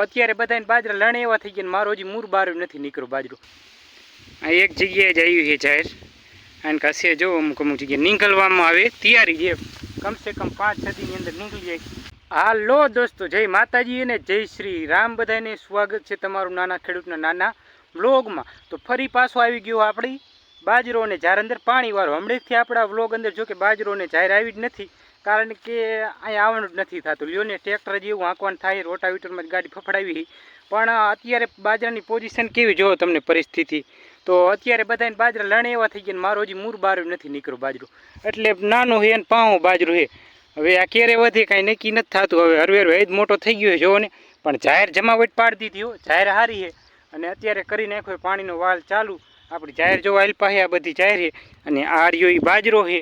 અત્યારે બધાને બાજરા લણે એવા થઈ ગયા મારો હજી મૂર બાર નથી નીકળ્યું બાજરું. આ એક જગ્યાએ જ આવ્યું છે જાહેર. અને કશે જો અમુક અમુક જગ્યાએ નીકળવામાં આવે. તૈયારી છે. કમસે કમ પાંચ છ દીની અંદર નીકળી જાય. હાલો દોસ્તો, જય માતાજી અને જય શ્રી રામ. બધાને સ્વાગત છે તમારું નાના ખેડૂતના નાના વ્લોગમાં. તો ફરી પાછો આવી ગયો આપણી બાજરો અને જાર અંદર પાણીવાળો. હમણાંથી આપણા વ્લોગ અંદર જો કે બાજરો અને જાહેર આવી જ નથી. કારણ કે અહીંયા આવવાનું જ નથી થતું. લ્યો ને ટ્રેક્ટર જેવું આંકવાનું થાય, રોટાવીટરમાં ગાડી ફફડાવી. પણ અત્યારે બાજરાની પોઝિશન કેવી જોવો તમને પરિસ્થિતિ? તો અત્યારે બધાને બાજરા લણે એવા થઈ ગયા મારો હજી મૂર બાર નથી નીકળ્યું બાજરો. એટલે નાનું હે ને પાઉં બાજરું હે. હવે આ ક્યારે વધે કાંઈ નક્કી નથી થતું. હવે હરવેર જ મોટો થઈ ગયો જોવો ને. પણ જાહેર જમાવટ પાડી દીધી હો. જાહેર હારી છે અને અત્યારે કરી નાખ્યો પાણીનો વાલ ચાલુ. આપણી જાહેર જોવા અલ્પા છે આ બધી જાહેર છે અને આ રહ્યો એ બાજરો છે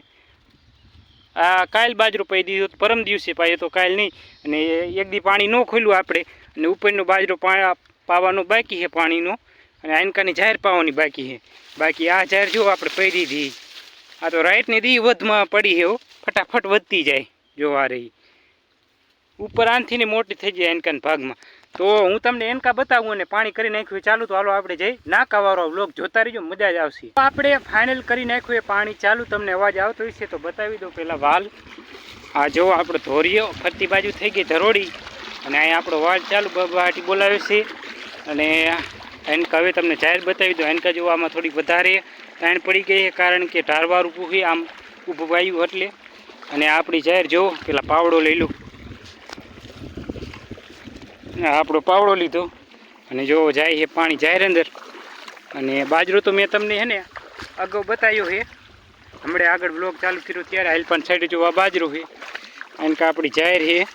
આ કાલ બાજરો પાઈ દીધો પરમ દિવસે પાયો તો કાલ નહીં. અને એક દી પાણી ન ખોલ્યું આપણે. અને ઉપરનો બાજરો પાવાનો બાકી છે પાણીનો. અને આનકાની જાહેર પાવાની બાકી છે. બાકી આ જાહેર જો આપણે પડી દીધી. આ તો રાઈટની દી વધમાં પડી છે ફટાફટ વધતી જાય. જોવા રહી. ઉપર આનથી મોટી થઈ જાય એનકાના ભાગમાં. તો હું તમને એનકા બતાવું અને પાણી કરી નાખ્યું ચાલુ તો હાલો આપણે જઈ નાકાવાળો બ્લોક જોતા રહીજો, મજા જ આવશે. આપણે ફાઇનલ કરી નાખ્યું એ પાણી, ચાલુ તમને અવાજ આવતો હશે તો બતાવી દો પહેલાં વાલ. આ જો આપણો ધોરિયો ફરતી બાજુ થઈ ગઈ ધરોડી, અને અહીંયા આપણો વાલ ચાલુ બબાટી બોલાવે છે. અને એનકા હવે તમને જાહેર બતાવી દો એનકા જો આમાં થોડીક વધારે તાણ પડી ગઈ કારણ કે ઢારવાર ઊભું છે, આમ ઊભું વાયું એટલે. અને આપણી જાહેર જો, પેલા પાવડો લઈ લો. આ આપણો પાવડો લીધો. અને જો જાય છે પાણી જાહેર અંદર. અને બાજરો તો મેં તમને હે ને અગાઉ બતાવ્યો છે. હમણાં આગળ બ્લોક ચાલુ કર્યો ત્યારે હેલ્પન સાઈડ જો આ બાજરો છે. અને કે આપણી જાહેર છે.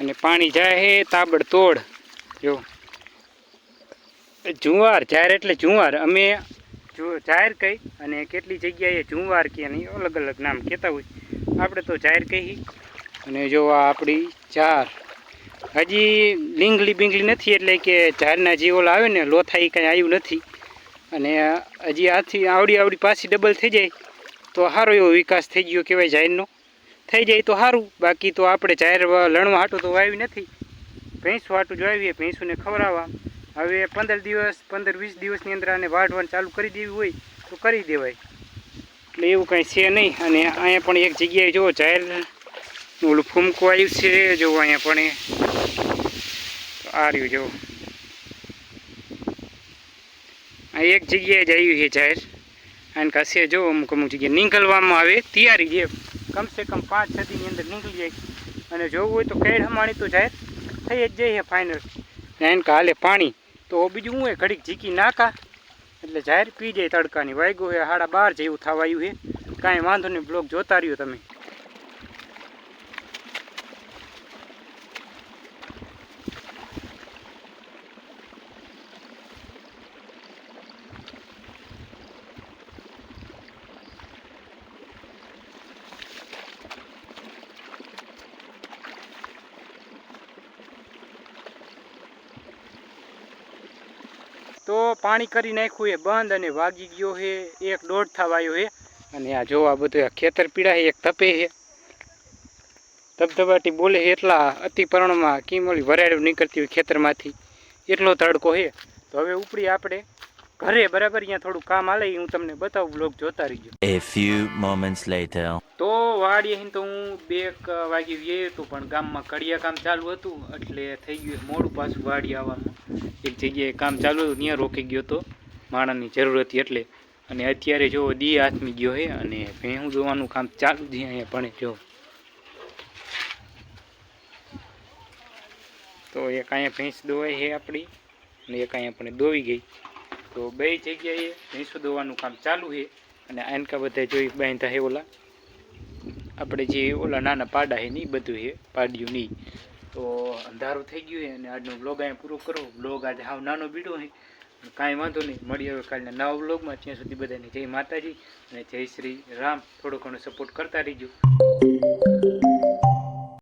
અને પાણી જાય છે તાબડતોડ. જો. જુવાર જાહેર એટલે જુવાર. અમે જો જાહેર કહી અને કેટલી જગ્યાએ જુવાર કે નહીં, અલગ અલગ નામ કહેતા હોય. આપણે તો જાહેર કહી અને જો આપણી ચાર, હજી લીંગલી બીંગલી નથી એટલે કે ઝાડના જે ઓલા આવે ને લોથા એ કાંઈ આવ્યું નથી. અને હજી આથી આવડી આવડી પાછી ડબલ થઈ જાય, તો સારો એવો વિકાસ થઈ ગયો કહેવાય જાહેરનો થઈ જાય તો સારું બાકી તો આપણે જાહેર લણવા હાટું તો વાવી નથી. ભેંસું હાટું જો આવીએ ભેંસુને ખવડાવવા. હવે પંદર દિવસ, પંદર વીસ દિવસની અંદર આને વાઢવાનું ચાલુ કરી દેવી હોય તો કરી દેવાય. એટલે એવું કાંઈ છે નહીં. અને અહીંયા પણ એક જગ્યાએ જો જાહેર ઓલું ફૂમકું આવ્યું છે, જો અહીંયા પણ આ રહ્યું, જો. એક જગ્યાએ જ આવ્યું છે જાહેર. અને કશે જો અમુક અમુક જગ્યાએ નીકળવામાં આવે, તૈયારી જે કમસે કમ પાંચ છ દીની અંદર નીકળી જાય. અને જોવું હોય તો કેડ હમાણી તો જાહેર થઈ જ જાય છે ફાઇનલ એને હાલે પાણી, તો બીજું હું ઘડીક ઝીકી નાખા. એટલે જાહેર પી જાય તડકાની. વાગ્યો હોય સાડા બાર જેવું થવા આવ્યું છે. કાંઈ વાંધો નહીં બ્લોક જોતા રહ્યો તમે. તો પાણી કરી નાખ્યું એ બંધ અને વાગી ગયો છે, એક દોઢ થવાયો છે. અને આ જોવા બધું આ ખેતર પીડા છે, એક તપે છે. ધબધબાટી બોલે છે, એટલા અતિપર્ણમાં પ્રમાણમાં કેમ ઓલી વરાળ નીકળતી હોય ખેતરમાંથી. એટલો તડકો છે. તો હવે ઉપડી આપણે ઘરે બરાબર અહીંયા થોડું કામ હાલે હું તમને બતાવું બ્લોગ જોતા રહીજો. એ ફ્યુ મોમેન્ટ્સ લેટર તો વાડીએ અહીં તો હું બે વાગે ગયો હતો પણ ગામમાં કડિયા કામ ચાલુ હતું એટલે થઈ ગયું મોડું પાછું વાડી આવવાનું. એક જગ્યાએ કામ ચાલુ હતું ત્યાં રોકી ગયો હતો માણસની જરૂર હતી એટલે. અને અત્યારે જો દી હાથમી ગયો છે અને ભેહું જોવાનું કામ ચાલુ છે અહીંયા પણ જો. તો એક અહીંયા ભેંસ દોવાય છે આપણી અને એક અહીંયા પણ દોવી ગઈ. તો બે જગ્યાએ ભેંસો દોવાનું કામ ચાલુ છે. અને આનકા બધા જોઈ બાંધતા છે ઓલા. આપણે જે ઓલા નાના પાડા છે ને એ બધું છે, પાડ્યું નહીં તો અંધારું થઈ ગયું છે અને આજનો બ્લોગ અહીંયા પૂરો કરો. બ્લોગ આજે હાવ નાનો બીડો છે. કાંઈ વાંધો નહીં. મળી હવે કાલના નવા બ્લોગમાં ત્યાં સુધી બધાને જય માતાજી અને જય શ્રી રામ. થોડો ઘણો સપોર્ટ કરતા રહીજો.